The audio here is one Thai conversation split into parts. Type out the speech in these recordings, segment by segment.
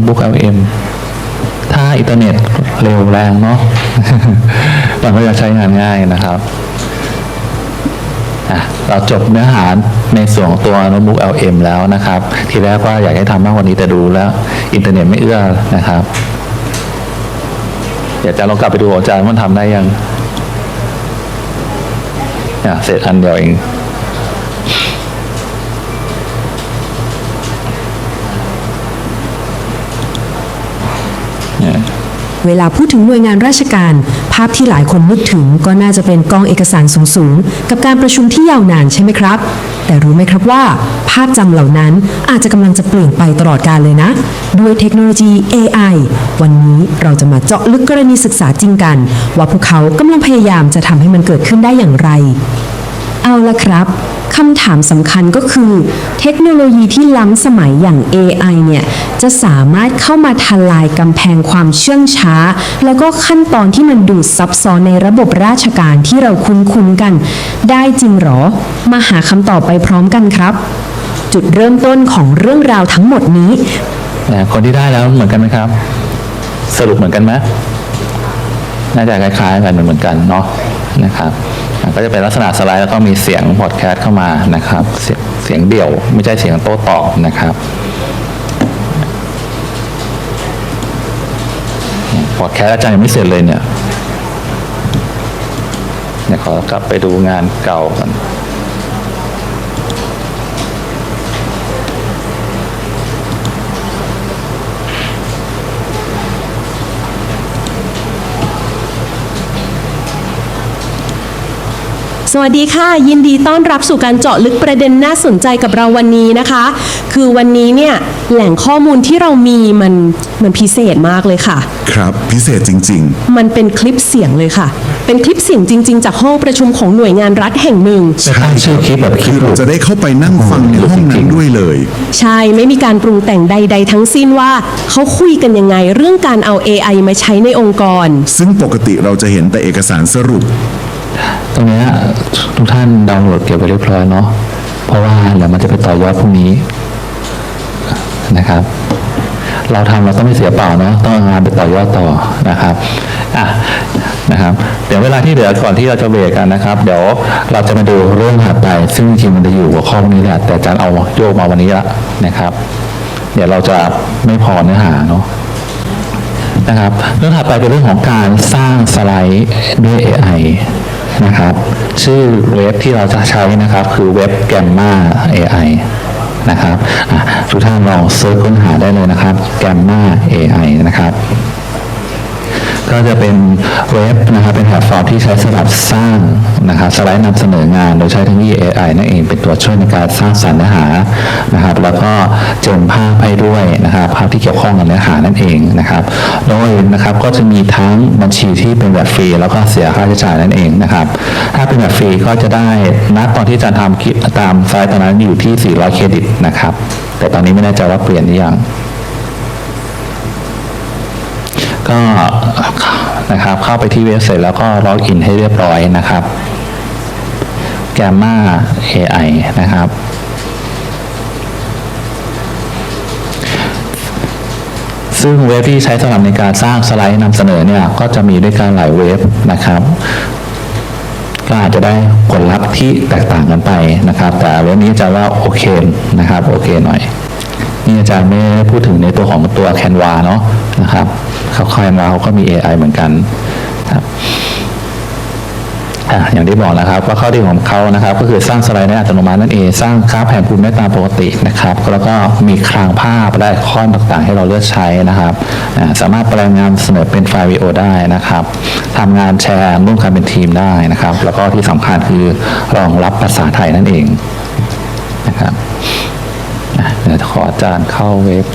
โน้ตบุ๊ก LM ถ้าอินเทอร์เน็ตเร็วแรงเนาะมันก็จะใช้งานง่ายนะครับอะเราจบเนื้อหาในส่วนของตัวโน้ตบุ๊ก LM แล้วนะครับ ทีแรกว่าอยากให้ทำมากกว่านี้แต่ดูแล้ว อินเทอร์เน็ตไม่เอื้อนะครับเดี๋ยวอาจารย์ลองกลับไปดูอาจารย์มันทำได้ยังอะเสร็จอันเดียวเอง เวลาพูดถึงหน่วยงานราชการ ภาพที่หลายคนนึกถึงก็น่าจะเป็นกองเอกสารสูงๆ กับการประชุมที่ยาวนานใช่ไหมครับ แต่รู้ไหมครับว่า ภาพจำเหล่านั้นอาจจะกำลังจะเปลี่ยนไปตลอดกาลเลยนะ ด้วยเทคโนโลยี AI วันนี้เราจะมาเจาะลึกกรณีศึกษาจริงกัน ว่าพวกเขากำลังพยายามจะทำให้มันเกิดขึ้นได้อย่างไร เอาละครับ คำถามสำคัญก็คือ เทคโนโลยีที่ล้ำสมัยอย่าง AI เนี่ย จะสามารถเข้ามาทลายกำแพงความเชื่องช้า แล้วก็ขั้นตอนที่มันดูซับซ้อนในระบบราชการที่เราคุ้นๆกัน ได้จริงหรอ มาหาคำตอบไปพร้อมกันครับ จุดเริ่มต้นของเรื่องราวทั้งหมดนี้คนที่ได้แล้วเหมือนกันไหมครับ สรุปเหมือนกันไหมน่าจะคล้ายๆกันเหมือนกันเนาะนะครับ ก็จะเป็นลักษณะสไลด์แล้วก็มีเสียงพอดแคสต์เข้ามานะครับ เสียงเดี่ยวไม่ใช่เสียงโต้ตอบนะครับพอดแคสต์อาจารย์ยังไม่เสร็จเลยเนี่ยเนี่ยขอกลับไปดูงานเก่ากัน สวัสดีค่ะ ยินดีต้อนรับสู่การเจาะลึกประเด็นน่าสนใจกับเราวันนี้นะคะ คือวันนี้เนี่ยแหล่งข้อมูลที่เรามีมันมันพิเศษมากเลยค่ะ ครับพิเศษจริง มันเป็นคลิปเสียงเลยค่ะ เป็นคลิปเสียงจริง ๆ จากห้องประชุมของหน่วยงานรัฐแห่งหนึ่งๆจะตั้งชื่อคลิปแบบคลิคืปอหลุเราด จะได้เข้าไปนั่งฟังในห้องนั้นด้วยเลย ใช่ไม่มีการปรุงแต่งใด ๆ ทั้งสิ้นว่าเขาคุยกันยังไงเรื่องการเอา AI มาใช้ในองค์กร ซึ่งปกติเราจะเห็นแต่เอกสารสรุป ตรงนี้ทุกท่านดาวน์โหลดเก็บไว้เรียบร้อยเนาะเพราะว่าเดี๋ยวมันจะไปต่อยอดพรุ่งนี้นะครับ เราทำเราต้องไม่เสียเปล่าเนาะต้องงานไปต่อยอดต่อนะครับอะนะครับเดี๋ยวเวลาที่เหลือก่อนที่เราจะเบรกกันนะครับ เดี๋ยวเราจะมาดูเรื่องถัดไป ซึ่งจริงมันจะอยู่หัวข้อนี้แหละแต่อาจารย์เอาโยกมาวันนี้ละนะครับ เดี๋ยวเราจะไม่พอเนื้อหาเนาะนะครับ เรื่องถัดไปเป็นเรื่องของการสร้างสไลด์ด้วย AI นะครับ ชื่อเว็บที่เราจะใช้นะครับ คือเว็บ Gamma AI นะครับทุกท่านลองเซิร์ชค้นหาได้เลยนะครับ Gamma AI นะครับ ก็จะเป็นเว็บนะครับเป็นแพลตฟอร์มที่ใช้สำหรับสร้างนะครับสไลด์นำเสนองานโดยใช้เทคโนโลยี AI นั่นเองเป็นตัวช่วยในการสร้างสรรค์เนื้อหานะครับ แล้วก็เจนภาพให้ด้วยนะครับภาพที่เกี่ยวข้องกับเนื้อหานั่นเองนะครับโดยนะครับก็จะมีทั้งบัญชีที่เป็นแบบฟรี แล้วก็เสียค่าใช้จ่ายนั่นเองนะครับ ถ้าเป็นแบบฟรีก็จะได้ณตอนที่จารย์ทำคลิปตามไซต์ตอนนั้นอยู่ที่ 400 เครดิตนะครับ แต่ตอนนี้ไม่แน่ใจว่าเปลี่ยนหรือยัง ก็นะครับเข้าไปที่เว็บไซต์แล้วก็ล็อกอินให้เรียบร้อยนะครับ Gamma AI นะครับ ซึ่งเว็บที่ใช้สำหรับในการสร้างสไลด์นำเสนอเนี่ยก็จะมีด้วยกันหลายเว็บนะครับก็อาจจะได้ผลลัพธ์ที่แตกต่างกันไปนะครับ แต่เว็บนี้จะว่าโอเคนะครับโอเคหน่อย นี่อาจารย์ไม่พูดถึงในตัวของตัวแคนวาเนาะนะครับ เขาแคนวาเขาก็มี AI เหมือนกันครับอย่างที่บอกนะครับว่าข้อดีของเขานะครับ ก็คือสร้างสไลด์ในอัตโนมัตินั่นเองสร้างกราฟแผนภูมิได้ตามปกตินะครับ แล้วก็มีคลังภาพและข้อต่างๆ ให้เราเลือกใช้นะครับ สามารถแปลงงานเสนอเป็นไฟล์วิดีโอได้นะครับทำงานแชร์ร่วมกันเป็นทีมได้นะครับ แล้วก็ที่สำคัญคือรองรับภาษาไทยนั่นเองนะครับเดี๋ยวขออาจารย์เข้าเว็บ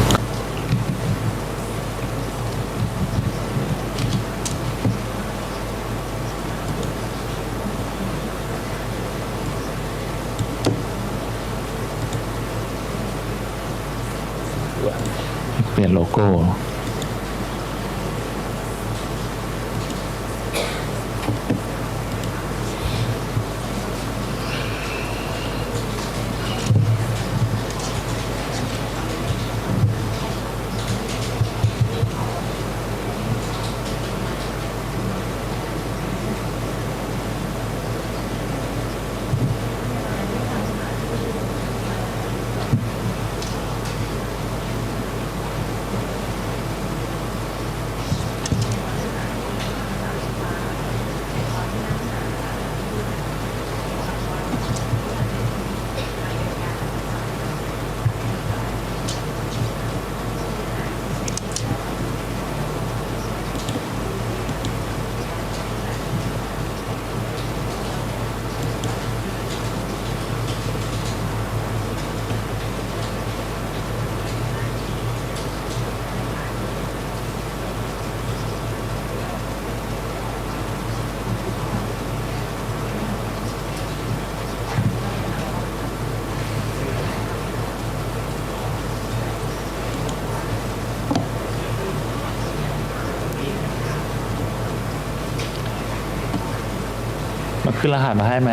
มันขึ้นรหัสมาให้ไหม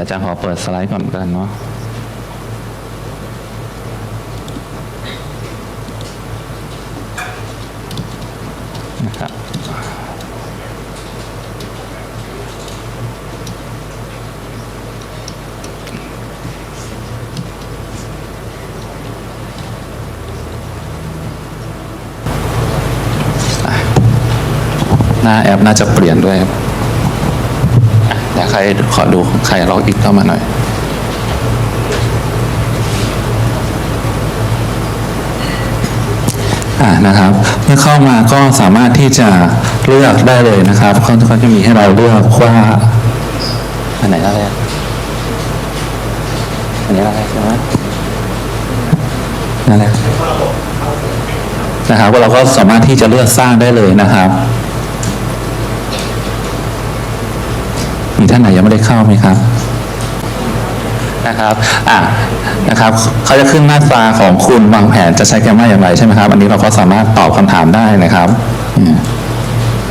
อะเดี๋ยวอาจารย์ขอเปิดสไลด์ก่อนกันเนาะนะครับอะหน้าแอปน่าจะเปลี่ยนด้วยครับ เดี๋ยวใครขอดูใครล็อกอินเข้ามาหน่อยอ่านะครับ เมื่อเข้ามาก็สามารถที่จะเลือกได้เลยนะครับเขาเขาจะมีให้เราเลือกว่าอันไหนอะไรกอันนี้อะไรใช่ไหมนั่นแหละนะครับเราก็สามารถที่จะเลือกสร้างได้เลยนะครับ มีท่านไหนยังไม่ได้เข้าไหมครับนะครับ อะ นะครับ เขาจะขึ้นหน้าตาของคุณวางแผนจะใช้แกมมาอย่างไรใช่ไหมครับ อันนี้เราก็สามารถตอบคำถามได้นะครับ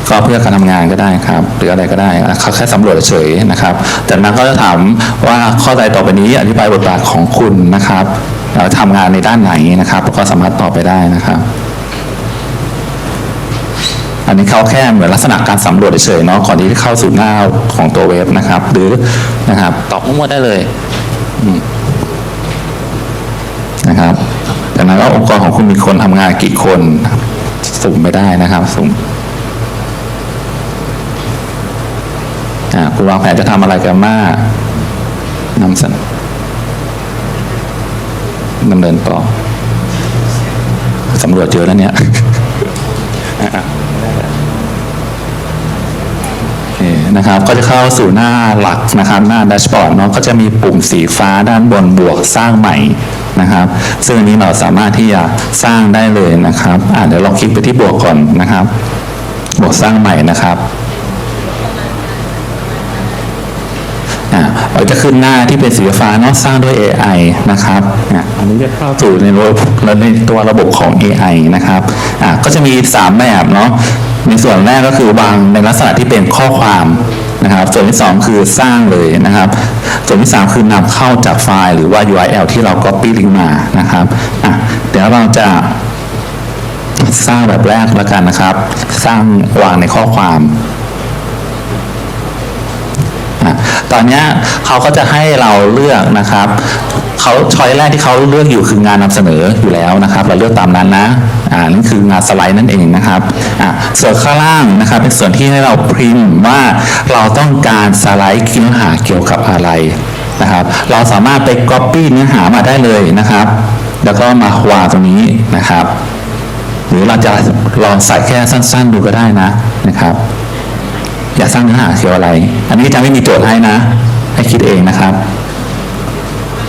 ก็เพื่อการทำงานก็ได้ครับ หรืออะไรก็ได้เขาแค่สำรวจเฉยนะครับจากนั้นก็จะถามว่าข้อใดต่อไปนี้อธิบายบทบาทของคุณนะครับเราทำงานในด้านไหนนะครับ ก็สามารถตอบไปได้นะครับ อันนี้เขาแค่เหมือนลักษณะการสำรวจเฉยๆเนาะก่อนที่จะเข้าสู่หน้าของตัวเว็บนะครับ หรือนะครับตอบมั่วๆได้เลยนะครับจากนั้นก็องค์กรของคุณมีคนทำงานกี่คนสุ่มไม่ได้นะครับ สุ่มคุณวางแผนจะทำอะไรกันมากนำเสนอดำเนินต่อสำรวจเยอะแล้วเนี่ย โอเค นะครับ ก็จะเข้าสู่หน้าหลักนะครับหน้าแดชบอร์ดเนาะก็จะมีปุ่มสีฟ้าด้านบนบวกสร้างใหม่นะครับ ซึ่งอันนี้เราสามารถที่จะสร้างได้เลยนะครับอ่าเดี๋ยวลองคลิกไปที่บวกก่อนนะครับ บวกสร้างใหม่นะครับอ่า เราจะขึ้นหน้าที่เป็นสีฟ้าเนาะสร้างด้วย AI นะครับอันนี้จะเข้าสู่ในระบบในตัวระบบของ AI นะครับอ่าก็จะมีสามแบบเนาะในส่วนแรกก็คือวางในลักษณะที่เป็นข้อความนะครับ ส่วนที่สองคือสร้างเลยนะครับ ส่วนที่สามคือนำเข้าจากไฟล์หรือว่า URL ที่เรา copy link มานะครับอะเดี๋ยวเราจะสร้างแบบแรกแล้วกันนะครับ สร้างวางในข้อความ ตอนนี้เขาก็จะให้เราเลือกนะครับเขาช้อยแรกที่เขาเลือกอยู่คืองานนำเสนออยู่แล้วนะครับ เราเลือกตามนั้นนะอ่านั่นคืองานสไลด์นั่นเองนะครับอะส่วนข้างล่างนะครับเป็นส่วนที่ให้เราพิมพ์ว่าเราต้องการสไลด์เนื้อหาเกี่ยวกับอะไรนะครับ เราสามารถไป copy เนื้อหามาได้เลยนะครับ แล้วก็มาวางตรงนี้นะครับ หรือเราจะลองใส่แค่สั้น ๆ ดูก็ได้นะนะครับ อย่าสร้างเนื้อหาเกี่ยวอะไร อันนี้จะไม่มีโจทย์ให้นะ ให้คิดเองนะครับ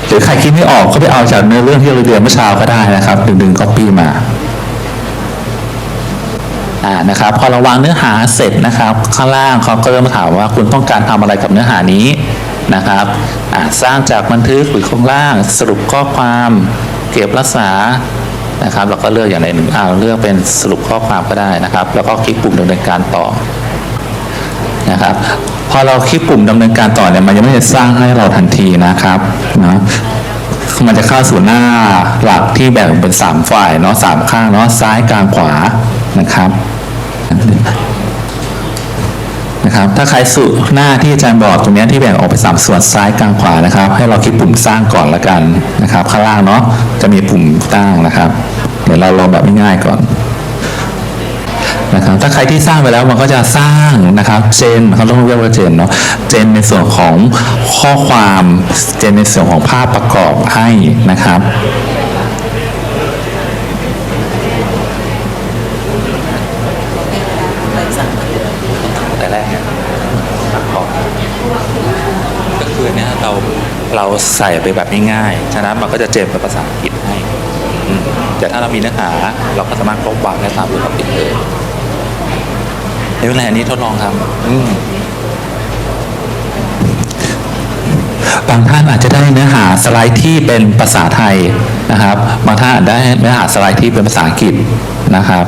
หรือใครคิดไม่ออกก็ไปเอาจากเนื้อเรื่องที่เราเรียนเมื่อเช้าก็ได้นะครับดึงดึงก๊อปปี้มาอ่านะครับพอเราวางเนื้อหาเสร็จนะครับ ข้างล่างเขาก็เริ่มถามว่าคุณต้องการทำอะไรกับเนื้อหานี้นะครับอ่าสร้างจากบันทึกหรือข้างล่างสรุปข้อความเก็บรักษานะครับเราก็เลือกอย่างใดหนึ่งอ่าเลือกเป็นสรุปข้อความก็ได้นะครับ แล้วก็คลิกปุ่มดำเนินการต่อ นะครับ พอเราคลิกปุ่มดำเนินการต่อเนี่ยมันยังไม่ได้สร้างให้เราทันทีนะครับนะมันจะเข้าสู่หน้าหลักที่แบ่งเป็นสามฝ่ายเนาะสามข้างเนาะซ้ายกลางขวานะครับนะครับ ถ้าใครสู่หน้าที่อาจารย์บอกตรงนี้ที่แบ่งออกเป็นสามส่วนซ้ายกลางขวานะครับ ให้เราคลิกปุ่มสร้างก่อนละกันนะครับ ข้างล่างเนาะจะมีปุ่มตั้งนะครับ เดี๋ยวเราลองแบบง่ายๆก่อน นะครับถ้าใครที่สร้างไปแล้วมันก็จะสร้างนะครับเจนเขาต้องเรียกว่าเจนเนาะเจนในส่วนของข้อความเจนในส่วนของภาพประกอบให้นะครับกเระกอบคือเนี้ยเราเราใส่ไปแบบง่ายๆ ฉะนั้นมันก็จะเจนเป็นภาษาอังกฤษให้ แต่ถ้าเรามีเนื้อหา เราก็สามารถลบวางได้ตามปกติเลย ไม่เป็นไรอันนี้ทดลองทำอืมบางท่านอาจจะได้เนื้อหาสไลด์ที่เป็นภาษาไทยนะครับ บางท่านอาจได้เนื้อหาสไลด์ที่เป็นภาษาอังกฤษนะครับ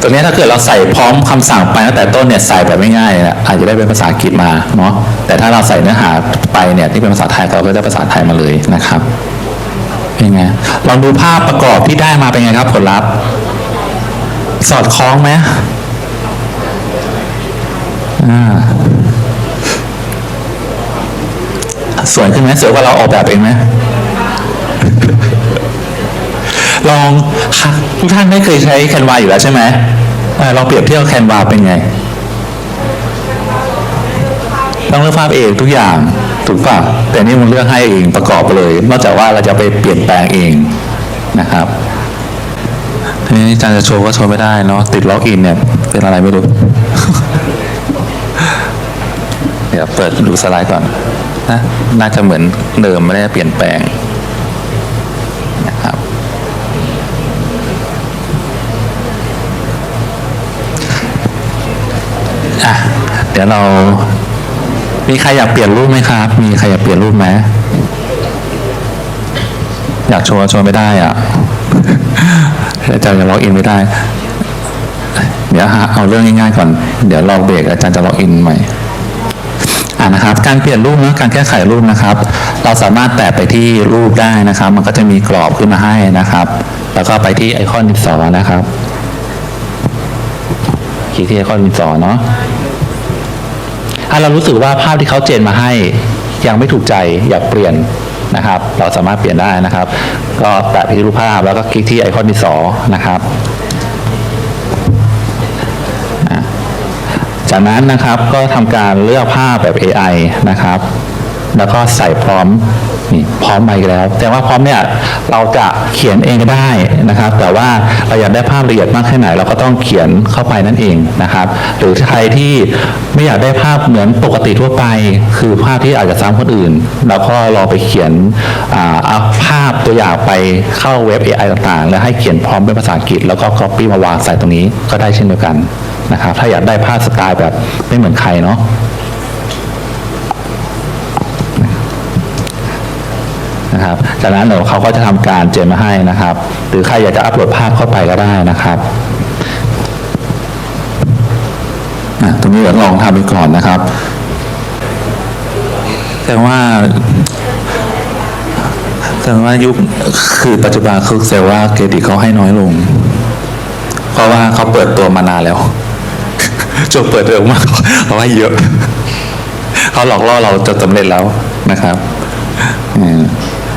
ตัวเนี้ถ้าเกิดเราใส่พร้อมคำสั่งไปตั้งแต่ต้นเนี่ยใส่แบบไม่ง่ายนี่ยอาจจะได้เป็นภาษาอังกฤษมาเนาะ แต่ถ้าเราใส่เนื้อหาไปเนี่ยที่เป็นภาษาไทยเราก็ได้ภาษาไทยมาเลยนะครับ เป็นไง ลองดูภาพประกอบที่ได้มาเป็นไงครับผลลัพธ์ สอดคล้องไหมอ่าสวยขึ้นไหมสวยกว่าเราออกแบบเองไหมลองทุกท่านไม่เคยใช้แคนวาอยู่แล้วใช่ไหมเออลองเปรียบเทียบแคนวาเป็นไง ต้องเลือกภาพเองทุกอย่างถูกป่ะแต่นี่มันเลือกให้เองประกอบไปเลย นอกจากว่าเราจะไปเปลี่ยนแปลงเองนะครับ ทีนี้อาจารย์จะโชว์ก็โชว์ไม่ได้เนาะติดล็อกอินเนี่ยเป็นอะไรไม่รู้ เดี๋ยวเปิดดูสไลด์ก่อนนะน่าจะเหมือนเดิมไม่ได้เปลี่ยนแปลงนะครับอะเดี๋ยวเรา มีใครอยากเปลี่ยนรูปไหมครับ มีใครอยากเปลี่ยนรูปไหมอยากโชว์โชว์ไม่ได้อะ อาจารย์จะล็อกอินไม่ได้ เดี๋ยวเอาเรื่องง่ายๆก่อน เดี๋ยวลองเบรกอาจารย์จะล็อกอินใหม่อ่านะครับ การเปลี่ยนรูปนะการแก้ไขรูปนะครับ เราสามารถแตะไปที่รูปได้นะครับ มันก็จะมีกรอบขึ้นมาให้นะครับ แล้วก็ไปที่ไอคอนดินสอนะครับคลิกที่ไอคอนดินสอเนาะถ้าเรารู้สึกว่าภาพที่เขาเจนมาให้ ยังไม่ถูกใจอยากเปลี่ยน นะครับ เราสามารถเปลี่ยนได้นะครับ ก็แตะไปที่รูปภาพแล้วก็คลิกที่ไอคอนดินสอนะครับจากนั้นนะครับก็ทำการเลือกภาพแบบ AI นะครับ แล้วก็ใส่พร้อม นี่พร้อมมาอีกแล้ว แต่ว่าพร้อมเนี่ยเราจะเขียนเองก็ได้นะครับ แต่ว่าเราอยากได้ภาพละเอียดมากแค่ไหน เราก็ต้องเขียนเข้าไปนั่นเองนะครับ หรือใครที่ไม่อยากได้ภาพเหมือนปกติทั่วไป คือภาพที่อาจจะซ้ำคนอื่นเราก็ลองไปเขียนเอาภาพตัวอย่างไปเข้าเว็บ AI ต่างๆ แล้วให้เขียนพร้อมเป็นภาษาอังกฤษแล้วก็ copy มาวางใส่ตรงนี้ก็ได้เช่นเดียวกันนะครับ ถ้าอยากได้ภาพสไตล์แบบไม่เหมือนใครเนาะ นะครับ จากนั้นเดี๋ยวเขาก็จะทำการเจนมาให้นะครับ หรือใครอยากจะอัปโหลดภาพเข้าไปก็ได้นะครับตรงนี้เดี๋ยวลองทำไปก่อนนะครับแต่ว่าแต่ว่ายุคคือปัจจุบันคือเซลว่าเครดิตเขาให้น้อยลง เพราะว่าเขาเปิดตัวมานานแล้วจบเปิดเร็วมากเขาให้เยอะเขาหลอกล่อเราจนสำเร็จแล้วนะครับ อืม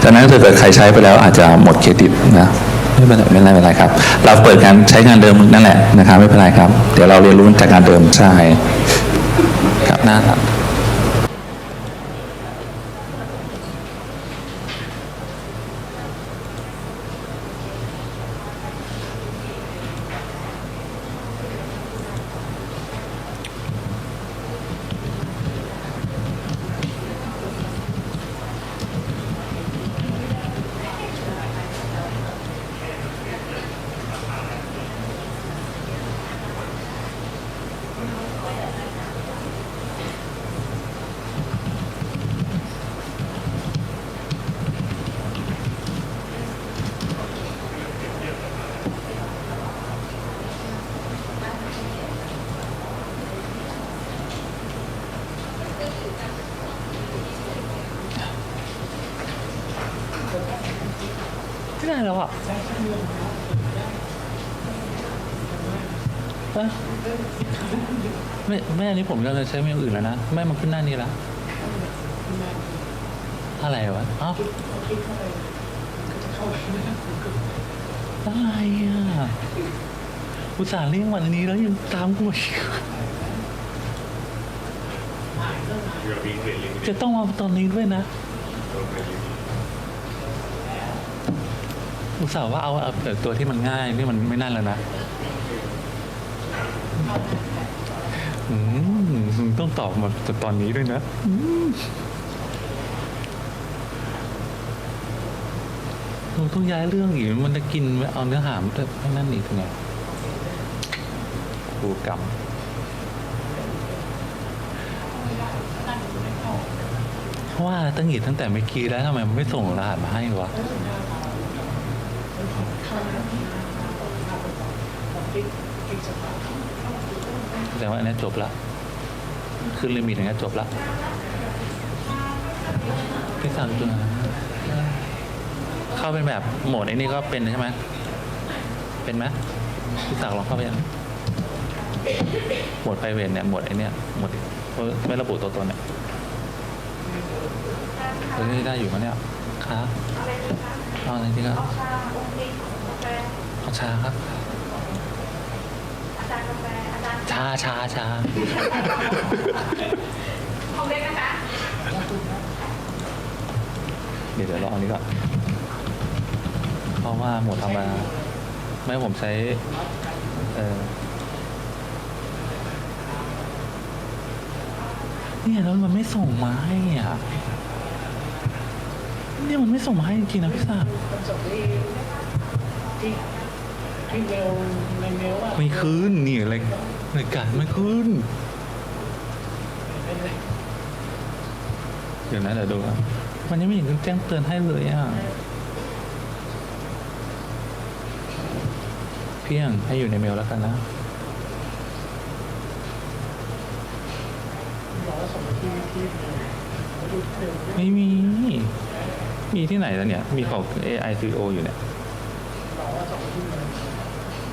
จากนั้นถ้าเกิดใครใช้ไปแล้วอาจจะหมดเครดิตนะไม่เป็นไรไม่เป็นไรครับ เราเปิดการใช้งานเดิมนั่นแหละนะครับไม่เป็นไรครับ เดี๋ยวเราเรียนรู้จากงานเดิมใช่ครับน่ารัก ไม่ไม่อันนี้ผมก็เลยใช้ไม่อย่างอื่นแล้วนะไม่มันขึ้นหน้านี้แล้วอะไรวะอ้าวอะไรอะอุตส่าห์เลี่ยงวันนี้แล้วยังตามกูอีกจะต้องมาตอนนี้ด้วยนะ อุตส่าห์ว่าเอาเอาแต่ตัวที่มันง่ายนี่มันไม่นั่นแล้วนะ ต้องตอบมาจากตอนนี้ด้วยนะเราต้องย้ายเรื่องอีกมันจะกินเอาเนื้อหามแต่ไม่นั่นอีกไงครูกรรมว่าตั้งหีตั้งแต่เมื่อกี้แล้วทำไมมันไม่ส่งรหัสมาให้วะแต่ว่าอันนี้จบละ ขึ้นลิมิตอย่างนี้จบละพี่สั่งตัวเข้าเป็นแบบโหมดไอ้นี่ก็เป็นใช่ไหมเป็นไหมพี่สั่งลองเข้าไปยังหมดไพรเวทเนี่ยหมดไอ้นี่หมดไม่ระบุตัวตนเนี่ยเฮ้ยได้อยู่มั้ยเนี่ยครับเอาอะไรดีครับเอาชาครับ ชาชาชาเดี๋ยวเดี๋ยวลองอันนี้ก่อนเพราะว่าหมดธรรมดาไม่ผมใช้ เออเนี่ยแล้วมันไม่ส่งมาให้อะเนี่ยมันไม่ส่งมาให้จริงๆนะพี่สาว ที่ที่ที่เมลในเมลว่าไม่ขึ้นนี่อะไรรายการไม่ขึ้น เดี๋ยวนะเดี๋ยวดูครับมันยังไม่เห็นแจ้งเตือนให้เลยอะ เพียงให้อยู่ในเมลแล้วกันนะไม่มี มีที่ไหนแล้วเนี่ย มีของ AICO อยู่เนี่ย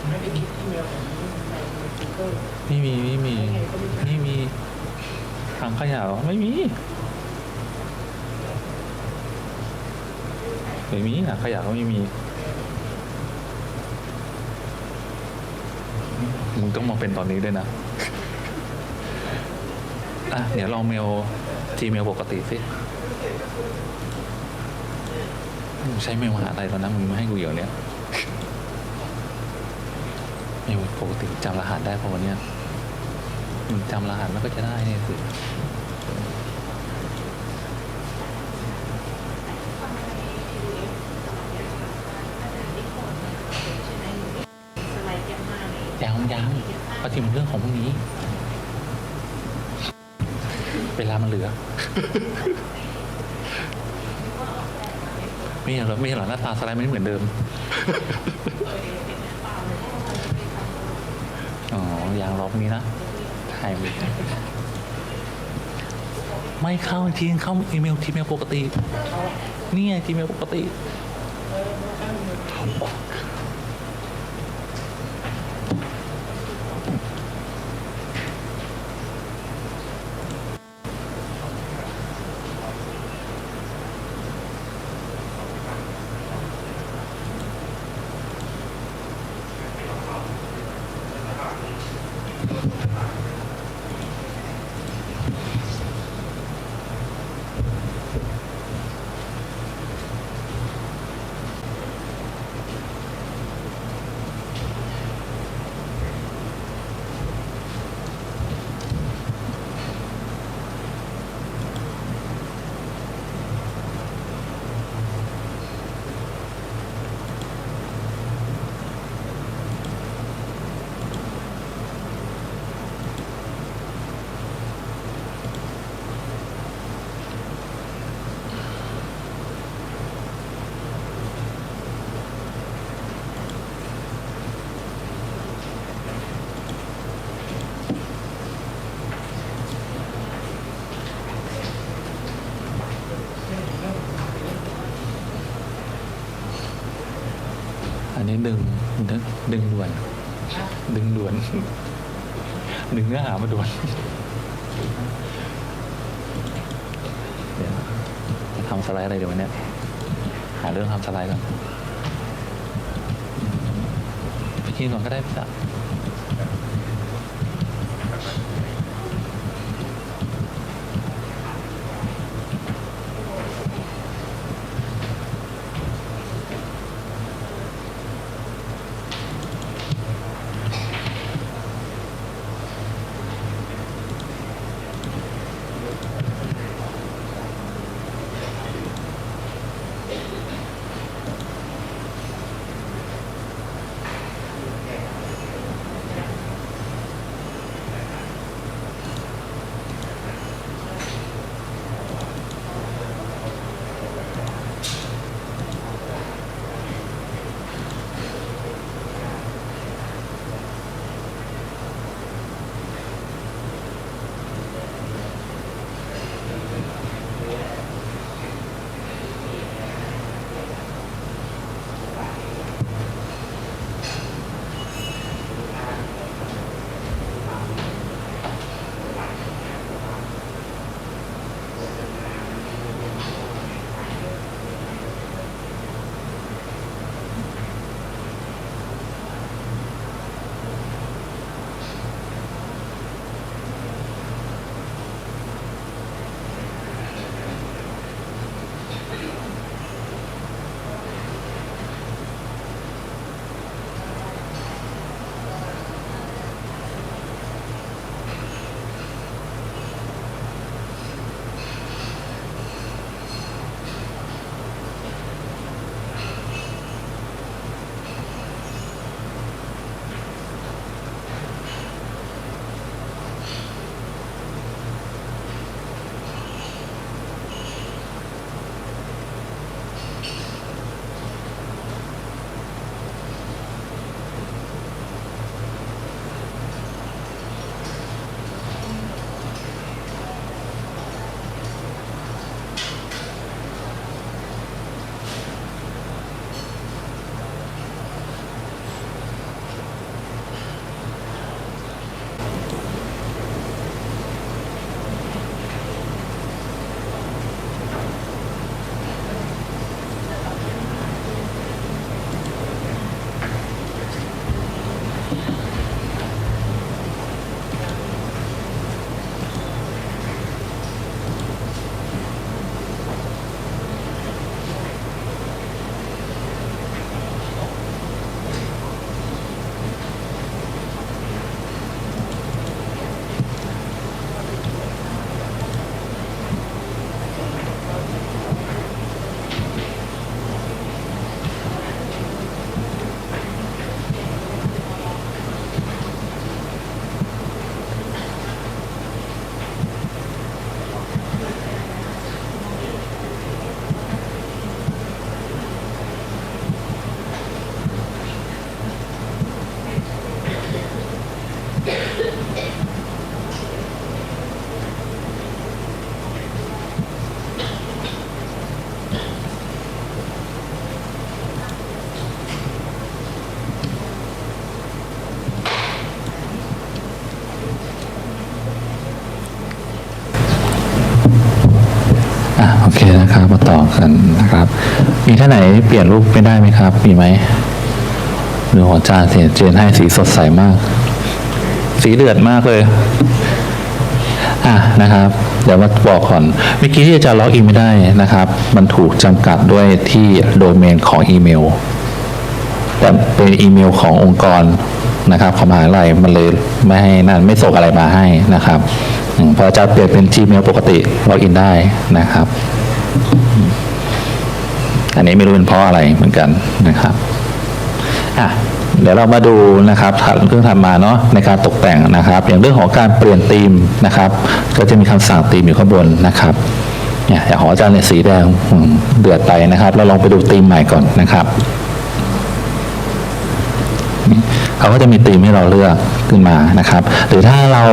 ไม่ได้คิดที่เมลของในกูเกิลไม่มีไม่มีไม่มีทางขยะเหรอไม่มีไม่มีอะขยะก็ไม่มี มึงต้องมาเป็นตอนนี้ด้วยนะ อะ เดี๋ยวลองเมล Gmail ปกติสิใช้เมลมหาลัยตอนนั้นมึงไม่ให้กูเหี่ยวเนี่ย เมลปกติจำรหัสได้เพราะวันเนี้ยมึงจำรหัสมันก็จะได้เนี่ยสิยังยังปฏิมันเรื่องของพวกนี้ เวลามันเหลือ ไม่เห็นหรอไม่เห็นหรอหน้าตาสไลด์ไม่เหมือนเดิม อ๋อย่างรอบนี้นะถ่ายไม่เข้าทีเข้าอีเมลทีเมลปกติ นี่ไงทีเมลปกติ นี้ดึงดึงด่วน ดึงด่วน ดึงเนื้อหามาด่วนเดี๋ยวจะทำสไลด์อะไรเดี๋ยววันนี้หาเรื่องทำสไลด์ก่อนไปกินก่อนก็ได้พี่ มีท่านไหนเปลี่ยนรูปไม่ได้ไหมครับ มีไหมดูหัวจานเสียเจนให้สีสดใสมาก สีเดือดมากเลย อะนะครับ เดี๋ยวมาบอกก่อนเมื่อกี้ที่อาจะล็อกอินไม่ได้นะครับ มันถูกจำกัดด้วยที่โดเมนของอีเมล แต่เป็นอีเมลขององค์กรนะครับของมหาลัยมันเลยไม่ให้นั่นไม่ส่งอะไรมาให้นะครับพอจะเปลี่ยนเป็น Gmail ปกติล็อกอินได้นะครับ อันนี้ไม่รู้เป็นเพราะอะไรเหมือนกันนะครับอะเดี๋ยวเรามาดูนะครับถัดเรื่องถัดมาเนาะในการตกแต่งนะครับ อย่างเรื่องของการเปลี่ยนธีมนะครับ ก็จะมีคำสั่งธีมอยู่ข้างบนนะครับเนี่ยอย่างขออาจารย์เนี่ยสีแดงเดือดไปนะครับเราลองไปดูธีมใหม่ก่อนนะครับเขาก็จะมีธีมให้เราเลือกขึ้นมานะครับ หรือถ้าเรา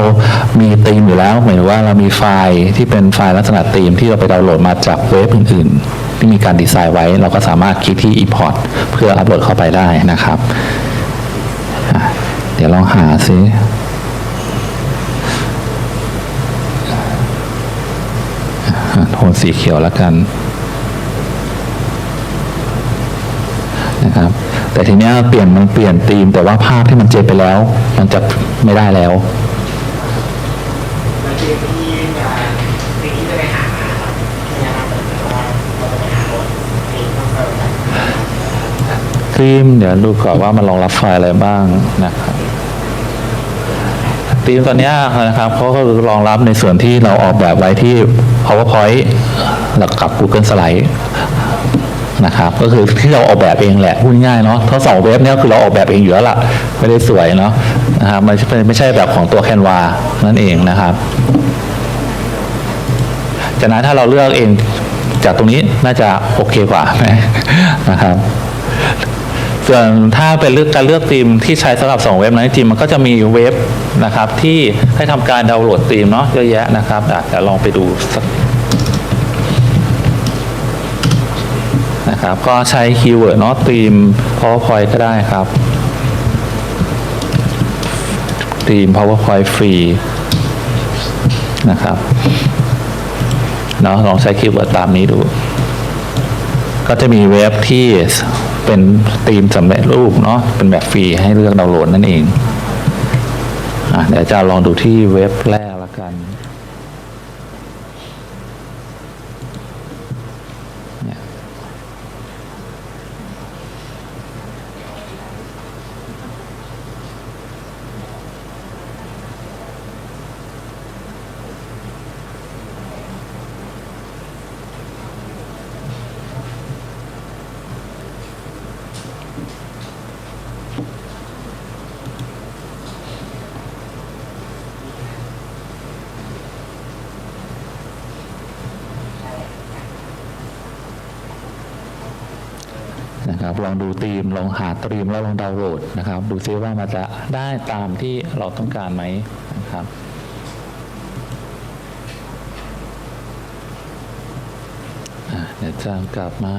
มีธีมอยู่แล้วหมายถึงว่าเรามีไฟล์ที่เป็นไฟล์ลักษณะธีมที่เราไปดาวน์โหลดมาจากเว็บอื่นๆ ที่มีการดีไซน์ไว้ เราก็สามารถคลิกที่ import เพื่ออัปโหลดเข้าไปได้นะครับ เดี๋ยวลองหาซิอะโทนสีเขียวแล้วกันนะครับแต่ทีนี้เปลี่ยนมันเปลี่ยนธีมแต่ว่าภาพที่มันเจไปแล้ว มันจะไม่ได้แล้ว มันคือที่จะสิ่งที่จะไปหามาครับเนี่ยครับแต่ว่าเราจะไปหาบทสิ่งต้องเติมกัน ครีมเดี๋ยวดูก่อนว่ามันรองรับไฟล์อะไรบ้างนะครับธีมตอนเนี้ยนะครับเขาก็รองรับในส่วนที่เราออกแบบไว้ที่ PowerPoint แล้วกับ Google Slide นะครับ ก็คือที่เราออกแบบเองแหละพูดง่ายเนาะทั้งสองเว็บเนี้ยคือเราออกแบบเองอยู่แล้วล่ะ ไม่ได้สวยเนาะนะครับมันไม่ใช่แบบของตัวแคนวานั่นเองนะครับ จากนั้นถ้าเราเลือกเองจากตรงนี้น่าจะโอเคกว่านะครับ ส่วนถ้าเป็นเลือกการเลือกธีมที่ใช้สำหรับสองเว็บนั้นจริงมันก็จะมีเว็บนะครับที่ให้ทำการดาวน์โหลดธีมเนาะเยอะแยะนะครับอะเดี๋ยวลองไปดูสักนะครับก็ใช้คีย์เวิร์ดเนาะธีม PowerPoint ก็ได้ครับธีม PowerPoint ฟรีนะครับเนาะลองใช้คีย์เวิร์ดตามนี้ดู ก็จะมีเว็บที่ เป็นธีมสำเร็จรูปเนาะเป็นแบบฟรีให้เลือกดาวน์โหลดนั่นเองอะเดี๋ยวจะลองดูที่เว็บแรกละกันเนี่ยนะครับ ลองดูธีม ลองหาตรีมแล้วลองดาวน์โหลดนะครับ ดูซิว่ามันจะได้ตามที่เราต้องการไหมนะครับเดี๋ยวจะกลับมา